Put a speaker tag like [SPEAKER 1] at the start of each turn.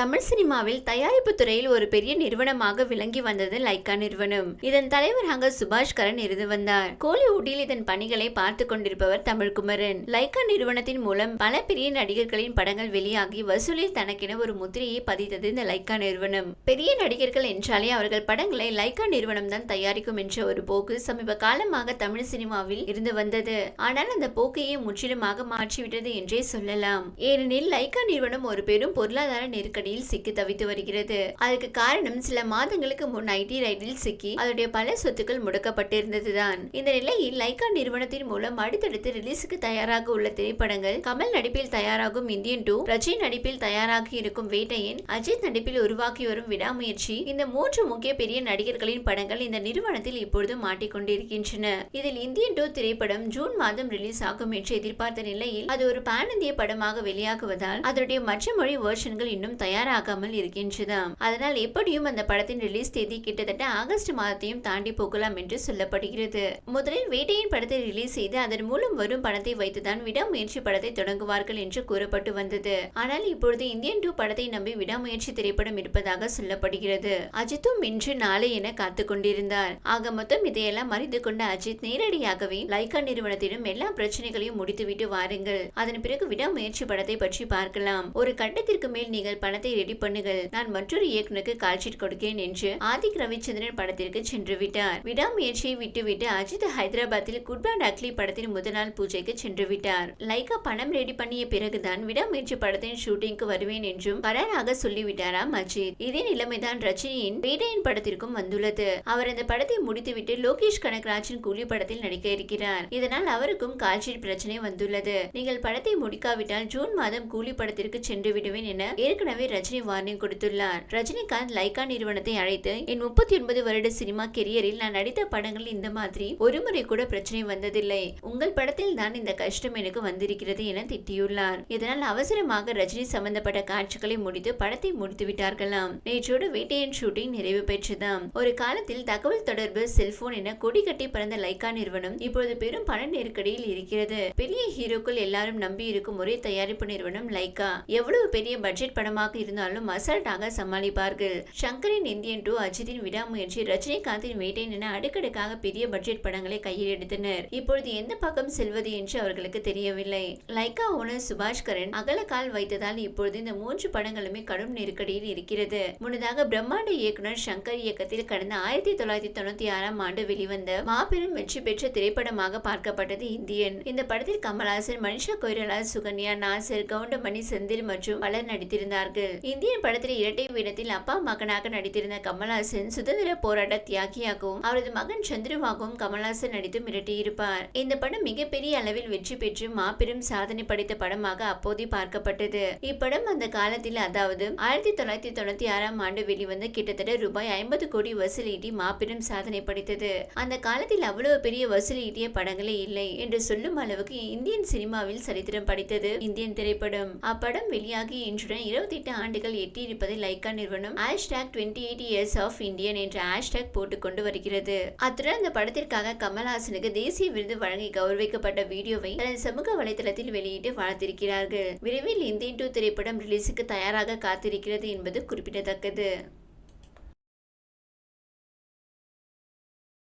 [SPEAKER 1] தமிழ் சினிமாவில் தயாரிப்பு துறையில் ஒரு பெரிய நிறுவனமாக விளங்கி வந்தது லைக்கா நிறுவனம். இதன் தலைவராக சுபாஷ் கரன் இருந்து வந்தார். கோலிவுட்டில் இதன் பணிகளை பார்த்து கொண்டிருப்பவர் தமிழ்குமரன். லைக்கா நிறுவனத்தின் மூலம் பல பெரிய நடிகர்களின் படங்கள் வெளியாகி வசூலில் தனக்கென ஒரு முத்திரையை பதித்தது இந்த லைக்கா நிறுவனம். பெரிய நடிகர்கள் என்றாலே அவர்கள் படங்களை லைக்கா நிறுவனம் தான் தயாரிக்கும் என்ற ஒரு போக்கு சமீப காலமாக தமிழ் சினிமாவில் இருந்து வந்தது. ஆனால் அந்த போக்கையே முற்றிலுமாக மாற்றிவிட்டது என்றே சொல்லலாம். ஏனெனில் லைக்கா நிறுவனம் ஒரு பெரும் பொருளாதார நெருக்கடி ரைடில் சிக்கி தவித்து வருகிறது. அதுக்கு காரணம் சில மாதங்களுக்கு முன் ஐடி ரைடில் சிக்கி அதோடைய பல சொத்துக்கள் முடக்கப்பட்டிருந்ததுதான். இந்த நிலையில் லைக்கா நிறுவனத்தின் மூலம் அடுத்தடுத்து ரிலீஸுக்கு தயாராக உள்ள திரைப்படங்கள் கமல் நடிப்பில் தயாராகும் இந்தியன் டூ ரஜினி நடிப்பில் தயாராக இருக்கும் வேட்டையன் அஜித் நடிப்பில் உருவாக்கி வரும் விடாமுயற்சி இந்த மூன்று முக்கிய பெரிய நடிகர்களின் படங்கள் இந்த நிறுவனத்தில் இப்பொழுது மாட்டிக்கொண்டிருக்கின்றன. இதில் இந்தியன் டூ திரைப்படம் ஜூன் மாதம் ரிலீஸ் ஆகும் என்று எதிர்பார்த்த நிலையில் அது ஒரு பேன் இந்திய படமாக வெளியாகுவதால் அதனுடைய மற்ற மொழி வெர்ஷன்கள் இன்னும் தயார் தயாராகாமல் இருக்கின்றதாம். அதனால் எப்படியும் அந்த படத்தின் ரிலீஸ் தேதி கிட்டத்தட்ட ஆகஸ்ட் மாதத்தையும் தாண்டி போகலாம் என்று சொல்லப்படுகிறது. முதலில் வேட்டையின் படத்தை ரிலீஸ் செய்து அதன் மூலம் வரும் படத்தை வைத்துதான் விடாமுயற்சி படத்தை தொடங்குவார்கள் என்று கூறப்பட்டு வந்தது. ஆனால் இப்பொழுது இந்தியன் டூ படத்தை நம்பி விடாமுயற்சி திரைப்படம் இருப்பதாக சொல்லப்படுகிறது. அஜித்தும் இன்று நாளை என காத்து கொண்டிருந்தார். ஆக மொத்தம் இதையெல்லாம் அறிந்து கொண்ட அஜித் நேரடியாகவே லைகா நிறுவனத்திடம் எல்லா பிரச்சனைகளையும் முடித்துவிட்டு வாருங்கள். அதன் பிறகு விடாமுயற்சி படத்தை பற்றி பார்க்கலாம். ஒரு கட்டத்திற்கு மேல் நீங்கள் பணத்தை ரெடி பண்ணுங்கள். நான் மற்றொரு இயக்குனருக்கு கால்ஷீட் கொடுக்கிறேன் என்று ஆதிக் ரவிச்சந்திரன் படத்திற்கு சென்று விட்டார். விடாமுயற்சியை விட்டுவிட்டு அஜித் ஹைதராபாத்தில் குட் பேட் அக்லி படத்தின் முதல் நாள் பூஜைக்கு சென்று விட்டார். லைகா பணம் ரெடி பண்ணிய பிறகுதான் விடாமுயற்சி படத்தின் ஷூட்டிங்க்கு வருவேன் என்றும் கராராக சொல்லிவிட்டாராம் அஜித். இதே நிலைமைதான் ரஜினியின் வேட்டையின் படத்திற்கும் வந்துள்ளது. அவர் அந்த படத்தை முடித்துவிட்டு லோகேஷ் கனகராஜின் கூலி படத்தில் நடிக்க இருக்கிறார். இதனால் அவருக்கும் கால்ஷீட் பிரச்சனை வந்துள்ளது. நீங்கள் படத்தை முடிக்காவிட்டால் ஜூன் மாதம் கூலி படத்திற்கு சென்று விடுவேன் என ஏற்கனவே ரஜினி வார்னிங் கொடுத்துள்ளார். ரஜினிகாந்த் லைகா நிறுவனத்தை அழைத்து என் முப்பத்தி ஒன்பது வருட சினிமா கெரியரில் நான் நடித்த படங்கள் இந்த மாதிரி ஒருமுறை கூட பிரச்சனை வந்ததில்லை. உங்கள் படத்தில் தான் இந்த கஷ்டம் எனக்கு வந்திருக்கிறது என திட்டியுள்ளார். இதனால் அவசரமாக ரஜினி சம்பந்தப்பட்ட காட்சிகளை முடித்து படத்தை முடித்து விட்டார்களாம். நேற்றோடு வேட்டையன் ஷூட்டிங் நிறைவு பெற்றதாம். ஒரு காலத்தில் தகவல் தொடர்பு செல்போன் என கொடி கட்டி பறந்த லைகா நிறுவனம் இப்பொழுது பெரும் பண நெருக்கடியில் இருக்கிறது. பெரிய ஹீரோக்கள் எல்லாரும் நம்பி இருக்கும் ஒரே தயாரிப்பு நிறுவனம் லைகா. எவ்வளவு பெரிய பட்ஜெட் படமாக இருந்தாலும் அசால்ட்டாக சமாளிப்பார்கள். சங்கரின் இந்தியன் டூ அஜித்தின் விடாமுயற்சி ரஜினிகாந்தின் வேட்டையன் என அடுக்கடுக்காக பெரிய பட்ஜெட் படங்களை கையில் எடுத்தனர். இப்பொழுது எந்த பக்கம் செல்வது என்று அவர்களுக்கு தெரியவில்லை. லைகா ஓனர் சுபாஷ் கரன் அகலக்கால் வைத்ததால் இப்பொழுது இந்த மூன்று படங்களுமே கடும் நெருக்கடியில் இருக்கிறது. முன்னதாக பிரம்மாண்ட இயக்குனர் சங்கர் இயக்கத்தில் கடந்த ஆயிரத்தி தொள்ளாயிரத்தி தொண்ணூத்தி ஆறாம் ஆண்டு வெளிவந்த மாபெரும் வெற்றி பெற்ற திரைப்படமாக பார்க்கப்பட்டது இந்தியன். இந்த படத்தில் கமல்ஹாசன் மனிஷா கொய்ரலா சுகன்யா நாசர் கவுண்டமணி செந்தில் மற்றும் பலர் நடித்திருந்தார்கள். இந்தியன் படத்தில் இரட்டை வேடத்தில் அப்பா மகனாக நடித்திருந்த கமல்ஹாசன் சுதந்திர போராட்ட தியாகியாகவும் அவரது மகன் சந்திரவாகவும் கமல்ஹாசன் நடித்து மிரட்டியிருப்பார். இந்த படம் மிகப்பெரிய அளவில் வெற்றி பெற்று மாபெரும் சாதனை படைத்த படமாக அப்போதே பார்க்கப்பட்டது. இப்படம் அந்த காலத்தில் அதாவது ஆயிரத்தி தொள்ளாயிரத்தி தொண்ணூத்தி ஆறாம் ஆண்டு வெளிவந்து கிட்டத்தட்ட ரூபாய் ஐம்பது கோடி வசூலீட்டி மாபெரும் சாதனை படைத்தது. அந்த காலத்தில் அவ்வளவு பெரிய வசூலீட்டிய படங்களே இல்லை என்று சொல்லும் அளவுக்கு இந்தியன் சினிமாவில் சரித்திரம் படைத்தது இந்தியன் திரைப்படம். அப்படம் வெளியாகி இன்றுடன் இருபத்தி எட்டு ஆண்டுகள் எட்டியிருப்பதை லைக்கா நிறுவனம் hashtag twenty eight years of Indian என்ற ஹேஷ்டாக் போட்டுக்கொண்டு வருகிறது. அத்துடன் அந்த படத்திற்காக கமல்ஹாசனுக்கு தேசிய விருது வழங்கி கௌரவிக்கப்பட்ட வீடியோவை தனது சமூக வலைதளத்தில் வெளியிட்டு வாழ்த்திருக்கிறார்கள். விரைவில் இந்தியன் டூ திரைப்படம் ரிலீஸுக்கு தயாராக காத்திருக்கிறது என்பது குறிப்பிடத்தக்கது.